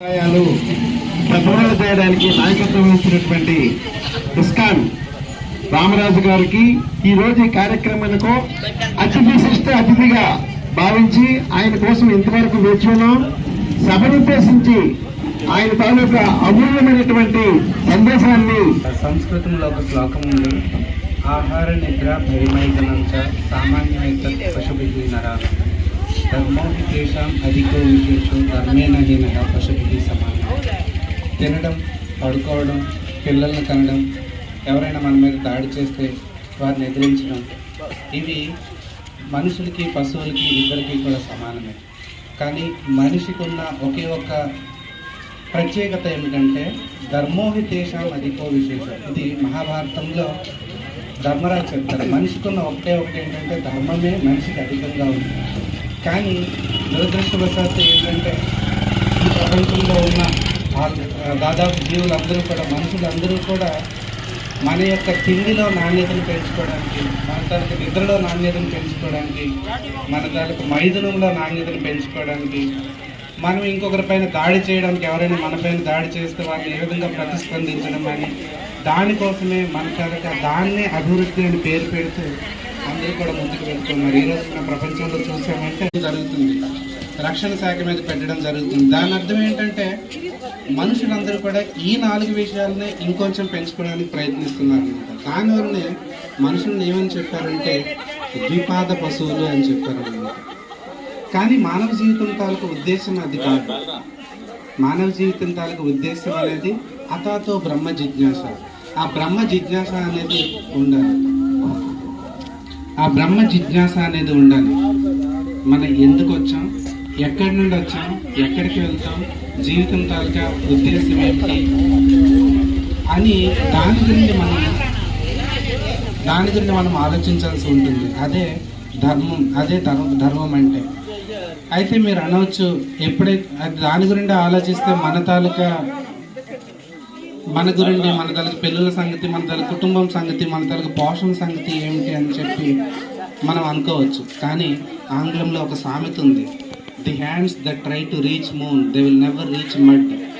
సహాయాలు సఫలం చేయడానికి నాయకత్వం వహించినటువంటి ఇస్కాన్ రామరాజు గారికి ఈ రోజు ఈ కార్యక్రమానికి అతి విశిష్ట అతిథిగా భావించి ఆయన కోసం ఇంతవరకు వేచి ఉన్నాం. సభనుద్దేశించి ఆయన తాలూకా అమూల్యమైనటువంటి సందేశాన్ని సంస్కృతంలో ఒక శ్లోకం ఉంది. ఆహార నిద్ర భయమైదనం తేషాం అధికో విశేషం ధర్మేణ హీన పశుభిः సమానం. తినడం పడుకోవడం పిల్లల్ని కనడం ఎవరైనా మన మీద దాడి చేస్తే వారిని ఎదిరించడం ఇవి మనుషులకి పశువులకి ఇద్దరికి కూడా సమానమే. కానీ మనిషికి ఉన్న ఒకే ఒక ప్రత్యేకత ఏమిటంటే ధర్మోహి తేషాం అధికో విశేషం ఇది మహాభారతంలో ధర్మరాజు చెప్తారు. మనిషికి ఉన్న ఒకటే ఒకటి ఏంటంటే ధర్మమే మనిషికి అధికంగా ఉంటుంది కానీ దురదృష్టవశాత్తు ఏంటంటే ఈ ప్రపంచంలో ఉన్న దాదాపు జీవులందరూ కూడా మనుషులందరూ కూడా మన యొక్క తిండిలో నాణ్యతను పెంచుకోవడానికి మన తాలూకు నిద్రలో నాణ్యతను పెంచుకోవడానికి మన తాలూకు మైదునంలో నాణ్యతను పెంచుకోవడానికి మనం ఇంకొకరి పైన దాడి చేయడానికి ఎవరైనా మన పైన దాడి చేస్తే వారిని ఏ విధంగా ప్రతిస్పందించడం అని దానికోసమే మన తాలూకా దాన్నే అభివృద్ధి అని పేరు పెడుతూ అందరూ కూడా ముందుకు వెళ్తున్నారు. ఈరోజు మన ప్రపంచంలో చూసామంటే జరుగుతుంది. రక్షణ శాఖ మీద పెట్టడం జరుగుతుంది. దాని అర్థం ఏంటంటే మనుషులందరూ కూడా ఈ నాలుగు విషయాలనే ఇంకొంచెం పెంచుకోవడానికి ప్రయత్నిస్తున్నారు. అనమాట దానివల్లనే మనుషులను ఏమని చెప్పారంటే ద్విపాద పశువులు అని చెప్పారు కానీ మానవ జీవితం తాలూకు ఉద్దేశం అది కాదు. మానవ జీవితం తాలూకు ఉద్దేశం అనేది అతాతో బ్రహ్మ జిజ్ఞాస. ఆ బ్రహ్మ జిజ్ఞాస అనేది ఉండాలి. ఆ బ్రహ్మ జిజ్ఞాస అనేది ఉండాలి. మనం ఎందుకు వచ్చాం? ఎక్కడి నుండి వచ్చాం? ఎక్కడికి వెళ్తాం? జీవితం తాలూకా ఉద్దేశం ఏంటి? అని దాని గురించి మనం దాని గురించి మనం ఆలోచించాల్సి ఉంటుంది. అదే ధర్మం అదే ధర్మం ధర్మం అంటే. అయితే మీరు అనవచ్చు ఎప్పుడైతే దాని గురించి ఆలోచిస్తే మన తాలూకా మన గురించి మన తాలూకు పిల్లల సంగతి మన తల కుటుంబం సంగతి మన తాలూకు పోషణ సంగతి ఏమిటి అని చెప్పి మనం అనుకోవచ్చు. కానీ ఆంగ్లంలో ఒక సామెత ఉంది. The hands that try to reach moon they will never reach mud